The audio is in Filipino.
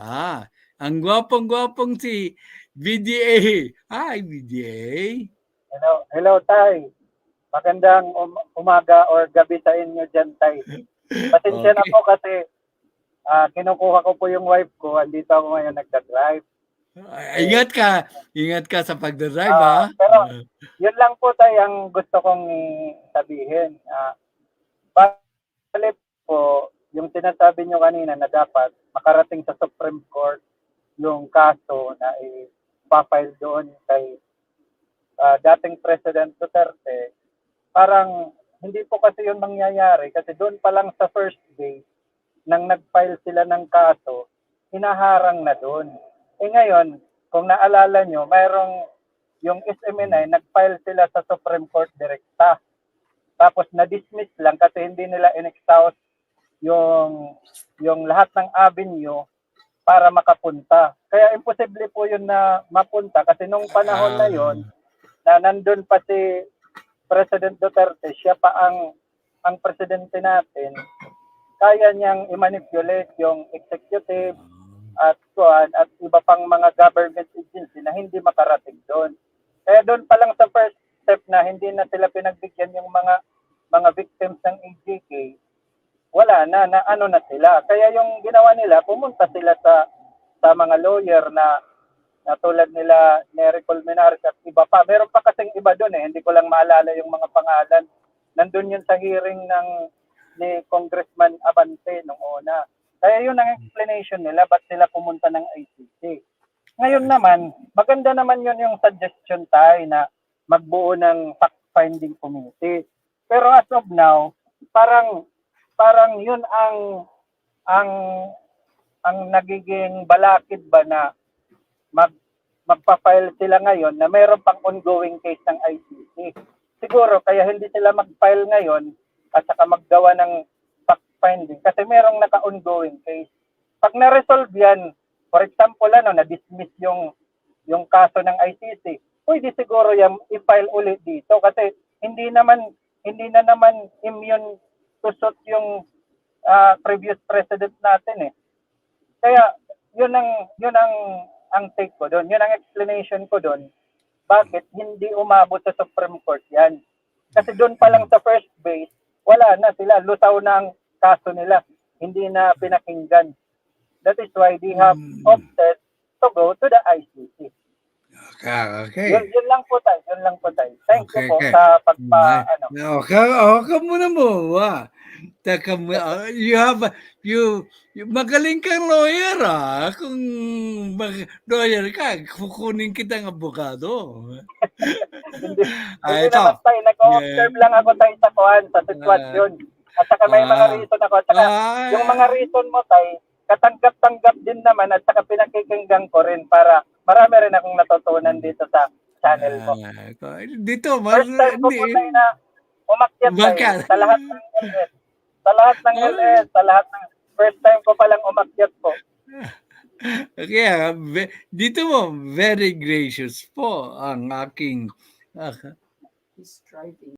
Ah, ang gwapong-gwapong si BDA. Hi, BDA. Hello, hello Tay. Magandang um- umaga or gabi sa inyo dyan, Tay. Pasensya na Okay. po kasi ah, kinukuha ko po yung wife ko. Andito ako ngayon nagda-drive. Ay, Ingat ka. Ingat ka sa pagdadrive, Ah, ha? pero- Yun lang po, Tay, ang gusto kong sabihin. Ah, bale po, yung sinasabi nyo kanina na dapat makarating sa Supreme Court yung kaso na i-file doon kay ah, dating President Duterte, parang hindi po kasi yun mangyayari kasi doon pa lang sa first day nang nag-file sila ng kaso, hinaharang na doon. Eh ngayon, kung naalala nyo, mayroong yung SMNI, nag-file sila sa Supreme Court direkta. Tapos na-dismiss lang kasi hindi nila in-exhaust yung yung lahat ng avenue para makapunta. Kaya imposible po yun na mapunta kasi nung panahon na yon na nandun pa si President Duterte, siya pa ang ang presidente natin, kaya niyang i-manipulate yung executive at kuan at iba pang mga government agency na hindi makarating doon. Kaya doon pa lang sa first step na hindi na sila pinagbigyan yung mga mga victims ng AJK, wala na, na ano na sila. Kaya yung ginawa nila, pumunta sila sa sa mga lawyer na na tulad nila Nery Colmenares at iba pa. Meron pa kasing iba doon eh, hindi ko lang maalala yung mga pangalan. Nandun yun sa hearing ng ni Congressman Abante nung una. Kaya yun ang explanation nila ba't sila pumunta ng ICC. Ngayon naman, maganda naman yun yung suggestion tayo na magbuo ng fact-finding committee. Pero as of now, parang parang yun ang ang ang nagiging balakid ba na mag magpa-file sila ngayon na mayroon pang ongoing case ng ICC. Siguro kaya hindi sila mag-file ngayon at saka maggawa ng fact-finding kasi merong naka-ongoing case. Pag na-resolve yan, for example, ano, na-dismiss yung yung kaso ng ICC, pwede siguro yan i-file ulit dito kasi hindi naman hindi na naman immune suit yung ah, previous president natin eh. Kaya yun ang yun ang ang take ko doon. Yun ang explanation ko doon. Bakit hindi umabot sa Supreme Court yan? Kasi doon pa lang sa first base, wala na sila. Lutaw na ang kaso nila. Hindi na pinakinggan. That is why they have Hmm. opted to go to the ICC. Okay, okay. Yun, yun lang po tayo. Yun lang. Thank Okay, you po okay. sa pagpa, ano, Okay, okay muna mo. Wa. Teka mo, ah, you have, you, you, magaling kang lawyer ah. Kung mag, lawyer ka, kukunin kitang abogado. hindi, Ah, ito. naman tayo. Nag-observe lang ako tayo sa kuhan, sa sitwasyon. At saka may mga Ah. reason ako. At saka Ah, yung mga reason mo tayo, katanggap-tanggap din naman at saka pinakikinggan ko rin para marami rin akong natutunan dito sa channel mo. ah, dito, mas, First time ko po tayo na umakyat tayo Bakit? sa lahat ng LS. Sa lahat ng Ah. LS, sa lahat ng first time ko palang umakyat po. kaya, ve- dito mo, very gracious po ang aking, ah, He's driving.